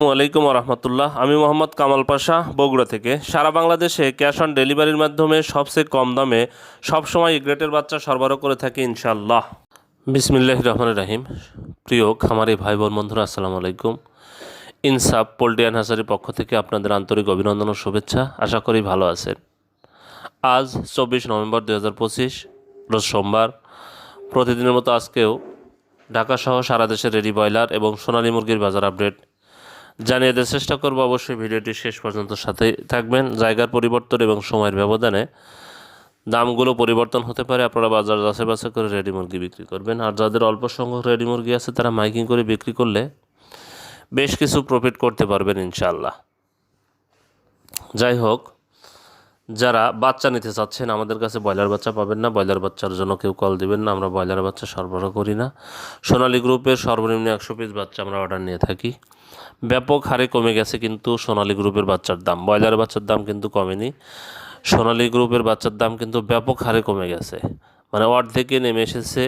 আসসালামাইকুম রহমতুল্লাহ। আমি মোহাম্মদ কামাল পাশা, বগুড়া থেকে। সারা বাংলাদেশে ক্যাশ অন ডেলিভারির মাধ্যমে সবচেয়ে কম দামে সবসময় গ্রেটের বাচ্চা সরবরাহ করে থাকি ইনশাল্লাহ বিসমিল্লাহ রহমান রাহিম। প্রিয় খামারি ভাই বোন বন্ধুরা, আসসালামু আলাইকুম। ইনসাফ পোল্ট্রি অ্যান্ড হাসারির পক্ষ থেকে আপনাদের আন্তরিক অভিনন্দন ও শুভেচ্ছা। আশা করি ভালো আছেন। আজ চব্বিশ নভেম্বর দু হাজার পঁচিশ, রোজ সোমবার। প্রতিদিনের মতো আজকেও ঢাকা সহ সারা দেশের রেডি ব্রয়লার এবং সোনালী মুরগির বাজার আপডেট। জানিয়ে দেওয়ার চেষ্টা করব। অবশ্যই ভিডিওটি শেষ পর্যন্ত সাথে থাকবেন। জায়গার পরিবর্তন এবং সময়ের ব্যবধানে দামগুলো পরিবর্তন হতে পারে। আপনারা বাজার যাচাই বাছাই করে রেডি মুরগি বিক্রি করবেন। আর যাদের অল্প সংখ্যক রেডি মুরগি আছে, তারা মাইকিং করে বিক্রি করলে বেশ কিছু প্রফিট করতে পারবেন ইনশাল্লাহ যাই হোক যারা বাচ্চা নিতে চাচ্ছেন, আমাদের কাছে ব্রয়লার বাচ্চা পাবেন না। ব্রয়লার বাচ্চার জন্য কেউ কল দিবেন না, আমরা ব্রয়লার বাচ্চা সরবরাহ করি না। সোনালী গ্রুপের সর্বনিম্ন একশো পিস বাচ্চা আমরা অর্ডার নিয়ে থাকি। ব্যাপক হারে কমে গেছে কিন্তু সোনালী গ্রুপের বাচ্চার দাম। ব্রয়লার বাচ্চার দাম কিন্তু কমেনি। সোনালী গ্রুপের বাচ্চার দাম কিন্তু ব্যাপক হারে কমে গেছে। মানে অর্ধেকে নেমে এসেছে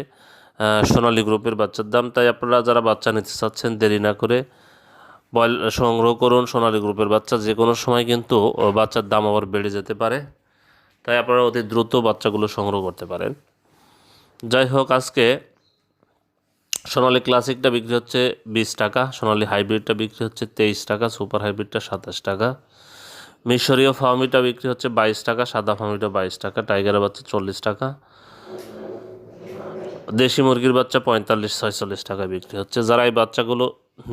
সোনালী গ্রুপের বাচ্চার দাম। তাই আপনারা যারা বাচ্চা নিতে চাচ্ছেন, দেরি না করে বয়েল সংগ্রহ করুন সোনালী গ্রুপের বাচ্চা। যে কোনো সময় কিন্তু বাচ্চার দাম আবার বেড়ে যেতে পারে। তাই আপনারা অতি দ্রুত বাচ্চাগুলো সংগ্রহ করতে পারেন। যাই হোক, আজকে সোনালী ক্লাসিকটা বিক্রি হচ্ছে বিশ টাকা, সোনালী হাইব্রিডটা বিক্রি হচ্ছে তেইশ টাকা, সুপার হাইব্রিডটা সাতাশ টাকা। মিশরীয় ফার্মিটা বিক্রি হচ্ছে বাইশ টাকা, সাদা ফার্মিটা বাইশ টাকা, টাইগারের বাচ্চা চল্লিশ টাকা। দেশি মুরগির বাচ্চা পঁয়তাল্লিশ, ছয়চল্লিশ টাকা বিক্রি হচ্ছে। যারা এই বাচ্চাগুলো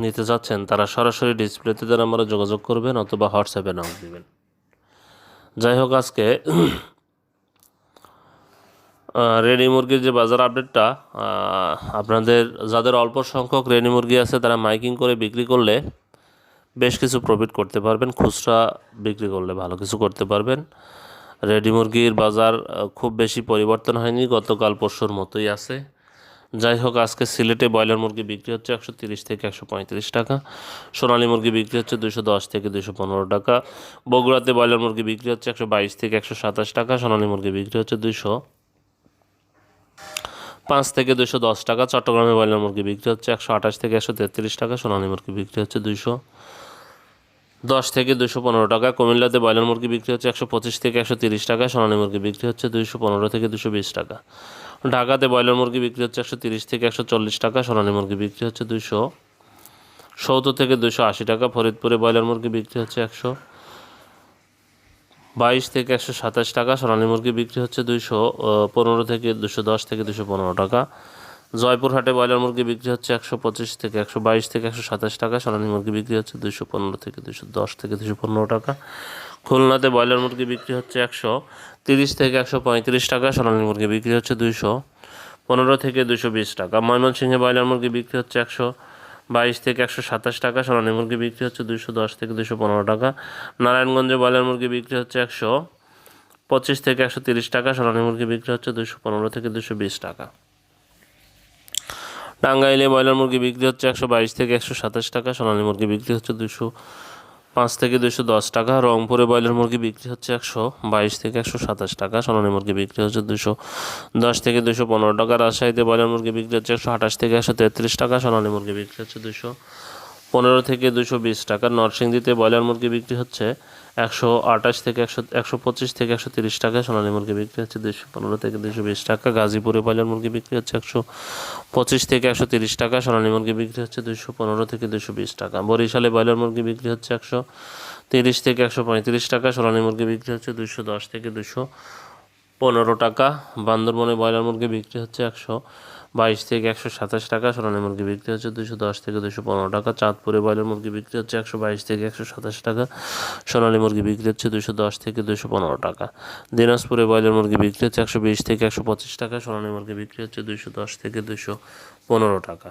নিতে চাচ্ছেন তারা সরাসরি ডিসপ্লেতে যারা আমরা যোগাযোগ করবেন অথবা হোয়াটসঅ্যাপে নাম দেবেন। যাই হোক, আজকে রেডি মুরগির যে বাজার আপডেটটা আপনাদের যাদের অল্প সংখ্যক রেডি মুরগি আছে, তারা মাইকিং করে বিক্রি করলে বেশ কিছু প্রফিট করতে পারবেন, খুচরা বিক্রি করলে ভালো কিছু করতে পারবেন। রেডি মুরগির বাজার খুব বেশি পরিবর্তন হয়নি, গতকাল পরশুর মতোই আছে। যাই হোক, আজকে সিলেটে ব্রয়লার মুরগি বিক্রি হচ্ছে একশো তিরিশ থেকে একশো পঁয়ত্রিশ টাকা। সোনালী মুরগি বিক্রি হচ্ছে দুশো দশ থেকে দুশো পনেরো টাকা। বগুড়াতে ব্রয়লার মুরগি বিক্রি হচ্ছে একশো বাইশ থেকে একশো সাতাশ টাকা, সোনালী মুরগি বিক্রি হচ্ছে দুশো পাঁচ থেকে দুশো দশ টাকা। চট্টগ্রামে ব্রয়লার মুরগি বিক্রি হচ্ছে একশো আঠাশ থেকে একশো তেত্রিশ টাকা, সোনালী মুরগি বিক্রি হচ্ছে দুশো দশ থেকে দুশো পনেরো টাকা। কুমিল্লাতে ব্রয়লার মুরগি বিক্রি হচ্ছে একশো পঁচিশ থেকে একশো তিরিশ টাকা, সোনালি মুরগি বিক্রি হচ্ছে দুশো পনেরো থেকে দুশো বিশ টাকা। ঢাকাতে ব্রয়লার মুরগি বিক্রি হচ্ছে একশো তিরিশ থেকে একশো চল্লিশ টাকা, সোনালী মুরগি বিক্রি হচ্ছে দুশো সত্তর থেকে দুশো আশি টাকা, ফরিদপুরে ব্রয়লার মুরগি বিক্রি হচ্ছে একশো বাইশ থেকে একশো সাতাশ টাকা, সোনালী মুরগি বিক্রি হচ্ছে দুইশো পনেরো থেকে দুশো দশ থেকে দুশো পনেরো টাকা। জয়পুরহাটে ব্রয়লার মুরগি বিক্রি হচ্ছে একশো পঁচিশ থেকে একশো বাইশ থেকে একশো সাতাশ টাকা, সোনালী মুরগি বিক্রি হচ্ছে দুশো পনেরো থেকে দুশো দশ থেকে দুশো পনেরো টাকা। খুলনাতে ব্রয়লার মুরগি বিক্রি হচ্ছে একশো তিরিশ থেকে একশো পঁয়ত্রিশ টাকা, সোনালী মুরগি বিক্রি হচ্ছে দুইশো পনেরো থেকে দুশো বিশ টাকা। ময়মনসিংহে ব্রয়লার মুরগি বিক্রি হচ্ছে একশো বাইশ থেকে একশো সাতাশ টাকা, সোনালী মুরগি বিক্রি হচ্ছে দুশো দশ থেকে দুশো পনেরো টাকা। নারায়ণগঞ্জে ব্রয়লার মুরগি বিক্রি হচ্ছে একশো পঁচিশ থেকে একশো তিরিশ টাকা, সোনালী মুরগি বিক্রি হচ্ছে দুশো পনেরো থেকে দুশো বিশ টাকা। টাঙ্গাইলে ব্রয়লার মুরগি বিক্রি হচ্ছে একশো বাইশ থেকে একশো সাতাশ টাকা, সোনালী মুরগি বিক্রি হচ্ছে দুশো পাঁচ থেকে দুশো দশ টাকা, রংপুরে ব্রয়লার মুরগি বিক্রি হচ্ছে একশো বাইশ থেকে একশো সাতাশ টাকা, সোনালী মুরগি বিক্রি হচ্ছে দুশো দশ থেকে দুশো পনেরো টাকা, রাজশাহীতে ব্রয়লার মুরগি বিক্রি হচ্ছে একশো আঠাশ থেকে একশো তেত্রিশ টাকা, সোনালী মুরগি বিক্রি হচ্ছে দুশো পনেরো থেকে দুশো বিশ টাকা। নরসিংদীতে ব্রয়লার মুরগি বিক্রি হচ্ছে একশো আঠাশ থেকে একশো একশো পঁচিশ থেকে একশো তিরিশ টাকা সোনালী মুরগি বিক্রি হচ্ছে দুশো পনেরো থেকে দুশো বিশ টাকা। গাজীপুরে ব্রয়লার মুরগি বিক্রি হচ্ছে একশো পঁচিশ থেকে একশো তিরিশ টাকা। সোনালী মুরগি বিক্রি হচ্ছে দুশো পনেরো থেকে দুশো বিশ টাকা। বরিশালে ব্রয়লার মুরগি বিক্রি হচ্ছে একশো তিরিশ থেকে একশো পঁয়ত্রিশ টাকা। সোনালী মুরগি বিক্রি হচ্ছে দুশো দশ থেকে দুশো পনেরো টাকা। বান্দরবনে ব্রয়লার মুরগি বিক্রি হচ্ছে একশো বাইশ থেকে একশো সাতাশ টাকা, সোনালী মুরগি বিক্রি হচ্ছে দুশো দশ থেকে দুশো পনেরো টাকা, চাঁদপুরে ব্রয়লার মুরগি বিক্রি হচ্ছে একশো বাইশ থেকে একশো সাতাশ টাকা, সোনালী মুরগি বিক্রি হচ্ছে দুশো দশ থেকে দুশো পনেরো টাকা। দিনাজপুরে ব্রয়লার মুরগি বিক্রি হচ্ছে একশো বিশ থেকে একশো পঁচিশ টাকা, সোনালী মুরগি বিক্রি হচ্ছে দুশো দশ থেকে দুশো পনেরো টাকা।